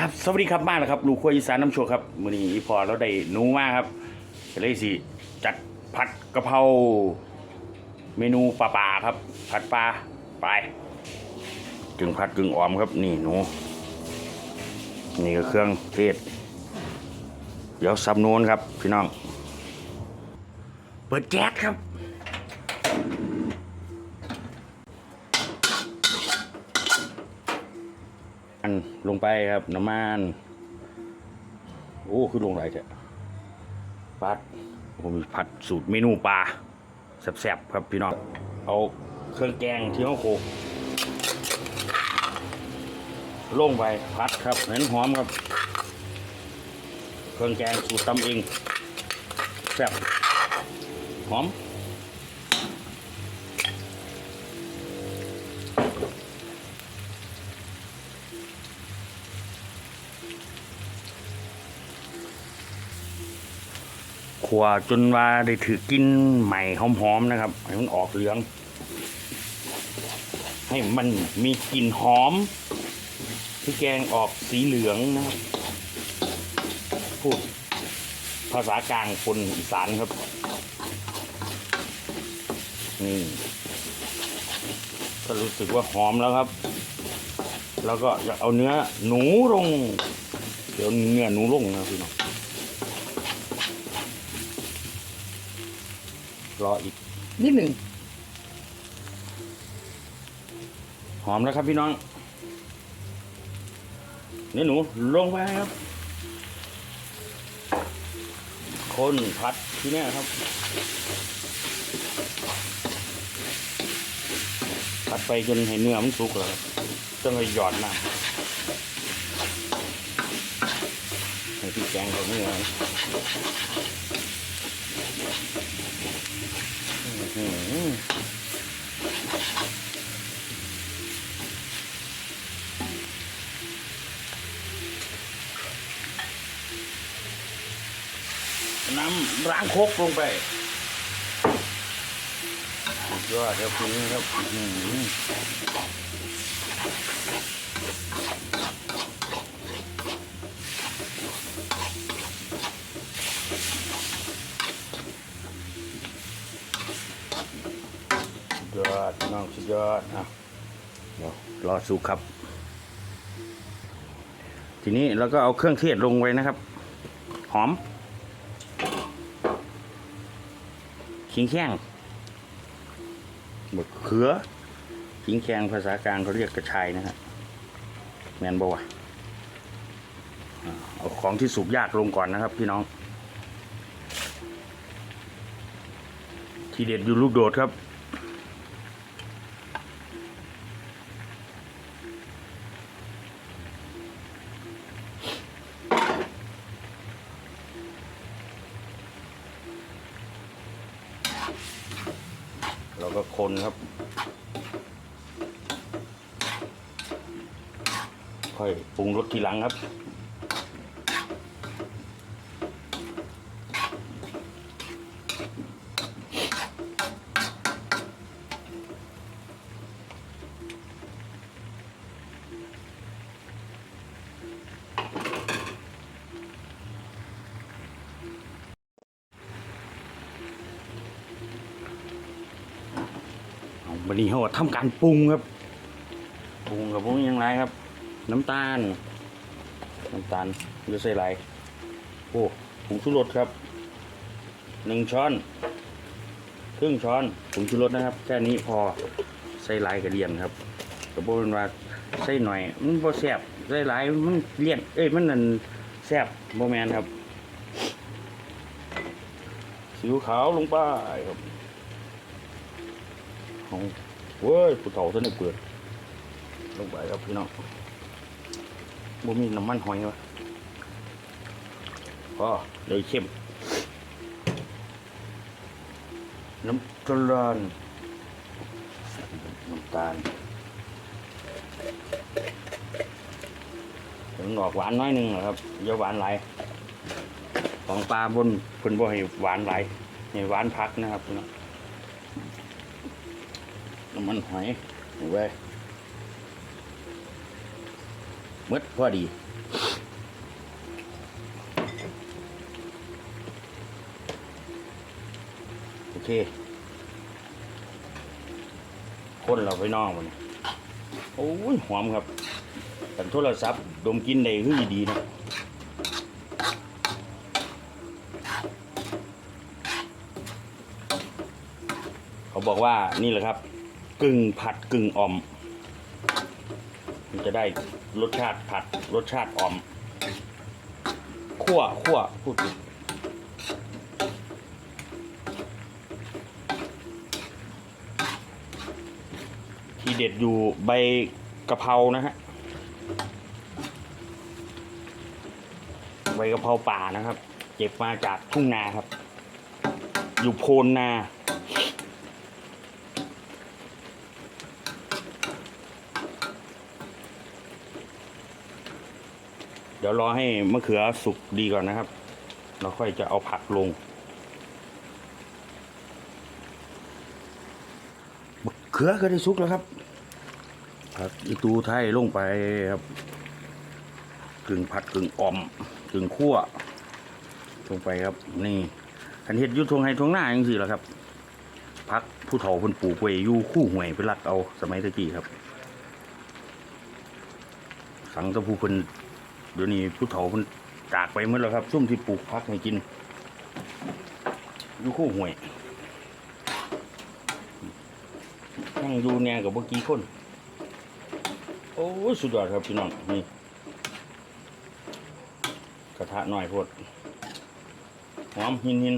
ครับสวัสดีครับมาแล้วครับลูกครัวอีสานน้ำโชว์ครับมื้อนี้อีพอเราได้หนูมาครับก็เลยสิจัดผัดกะเพราเมนูปลาปลาครับ ผัดปลาไปกึ่งผัดกึ่งออมครับ นี่หนู นี่ก็เครื่องเทศ เดี๋ยวซับนูนครับพี่น้อง เปิดแก๊สครับ อันล งไปครับ น้ำมันโอ้คือลงไหลเถอะปัดผมมีผัดสูตรเมนูปลาแซ่บๆครับพี่น้องเอาเครื่องแกงที่เขาโขลกลงไปผัดครับเห็นหอมครับ เครื่องแกงสูตรตำเองแซ่บหอม ขวจนว่าได้ถือกินใหม่หอมๆนะครับให้มันออกเหลือง ให้มันมีกลิ่นหอมที่แกงออกสีเหลืองนะครับพูดภาษากลางคนอีสานครับนี่ก็รู้สึกว่าหอมแล้วครับ แล้วก็อยากเอาเนื้อหนูลง เดี๋ยวเนื้อหนูลงนะพี่น้อง รออีกนิดหนึ่งหอมแล้วครับพี่น้องนี่หนูลงไปครับ คนผัดที่นี่ครับผัดไปจนให้เนื้อมันสุกแล้วครับต้องไปหยอดน้ำให้พี่แกงเขาเนื้ออื้อหือ น้ำล้างคกลงไปสุดยอดครับคุณครับอื้อหือสุดยอดน้องสุด ยอดอะเดี๋ยวรอสุกครับ ทีนี้เราก็เอาเครื่องเทศลงไว้นะครับ หอมขิงแข้งบดเขือขิงแข้งภาษากลางเขาเรียกกระชายนะฮะแมนบวะอ่าเอาของที่สุกยากลงก่อนนะครับพี่น้อง ทีเด็ดอยู่ลูกโดดครับ เราก็คนครับ ค่อยปรุงรสทีหลังครับ เอาวันนี้เขาก็ทำการปรุงครับ ปรุงกับพวกยังไรครับ น้ำตาล น้ำตาลเยอะใส่ไรโอ้ผงชูรสครับหนึ่งช้อน ครึ่งช้อนผงชูรสนะครับ แค่นี้พอใส่ไรกระเดียนครับกระโบนว่าใส่หน่อย มันพอแซ่บใส่ไรมันเลี่ยน เอ้ยมันนั่นแซ่บโมแมนครับ สิวขาวลงไปครับ ของเว้ยผู้เฒ่าท่านได้เปิดลงไปครับพี่น้องบ่มีน้ำมันหอยวะก็เลยเข้ม น้ำตาลน้ำตาลถึงออกหวานน้อยหนึงเหรอครับอย่าหวานหลายของปลาบนเพิ่นบ่ให้หวานหลายให้หวานพักนะครับพี่น้อง มันหอยเอาไว้หมืดพอดีโอเค คนเราไปนอกมันโอ้ยหอมครับแต่โทรศัพท์ดมกินได้คือดีนะเขาบอกว่านี่แหละครับ กึ่งผัดกึ่งอ่อม มันจะได้รสชาติผัดรสชาติอ่อมคั่วคั่วพูดทีเด็ดอยู่ใบกะเพรานะฮะใบกะเพราป่านะครับ เก็บมาจากทุ่งนาครับ อยู่โพนนา ดี๋ยวรอให้มะเขือสุกดีก่อนนะครับ เราค่อยจะเอาผักลงมะเขือก็ได้สุกแล้วครับผักอีตูไทยลงไปครับกึ่งผัดกึ่งอ่อมกึ่งคั่วลงไปครับนี่คันเห็ดยุทงไฮทงหน้าจังสิแหละครับพักผู้เฒ่าคนปลูกไว้อยู่คู่หวยไปรักเอาสมัยตะกี้ครับ สังตะผู้คน เดี๋ยวนี้ผู้เฒ่าคนจากไปหมดแล้วครับซุ่มที่ปลูกพักให้กินอยู่คู่ห่วยนั่งอยู่เนี่ยกับเมื่อกี้คน โอ้สุดยอดครับพี่น้องนี่กระทะหน่อยพดหอมหินหิน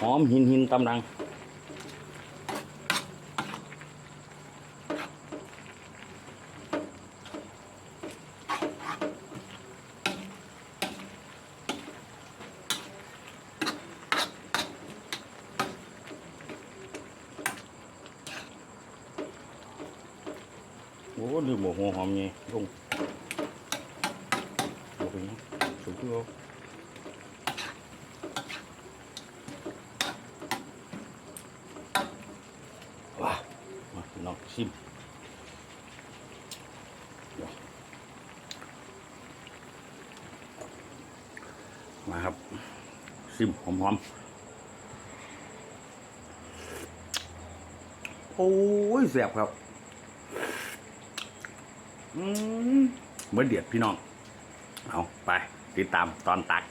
หอมหินหินตำดัง โอ้ลืมบอกหัวหอมไงลงบอกไปนะสุดที่เขาว้ามาพี่น้องชิมมาครับซิมหอมๆโอ้ยแสบครับ เหมือนเดือดพี่น้อง เอาไป ติดตามตอนตัก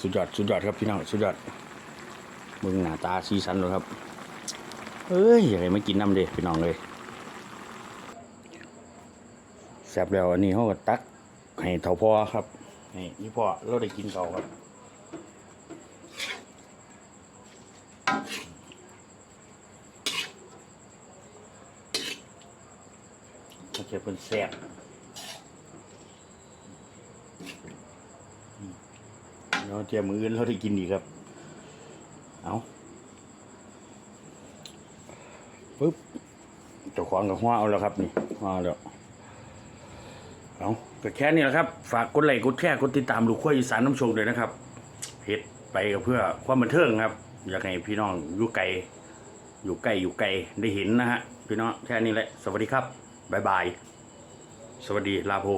สุดยอด สุดยอดครับพี่น้อง สุดยอดมึงหน้าตาซีสันเลยครับ เอ้ยอยากให้มากินน้ำเด้พี่น้องเลยแซ่บแล้วอันนี้เขาก็ตักให้เท่าพ่อครับนี่นี่พ่อเราได้กินเก่าครับ มันจะเป็นแซ่บเราเตรียมมืออื่นเราได้กินดีครับ เอาปึ๊บเจ้าของกับหัวเอาแล้วครับนี่หัวเอาแล้วเอาก็แค่นี้แหละครับ ฝากกดไลค์กดแชร์กดติดตามลูกขั้วอีสานน้ำโชงด้วยนะครับเฮ็ดไปก็เพื่อความบันเทิงครับ อยากให้พี่น้องอยู่ไกลอยู่ใกล้อยู่ไกลได้เห็นนะฮะพี่น้องแค่นี้แหละ สวัสดีครับ บ๊ายบาย สวัสดีลาโพ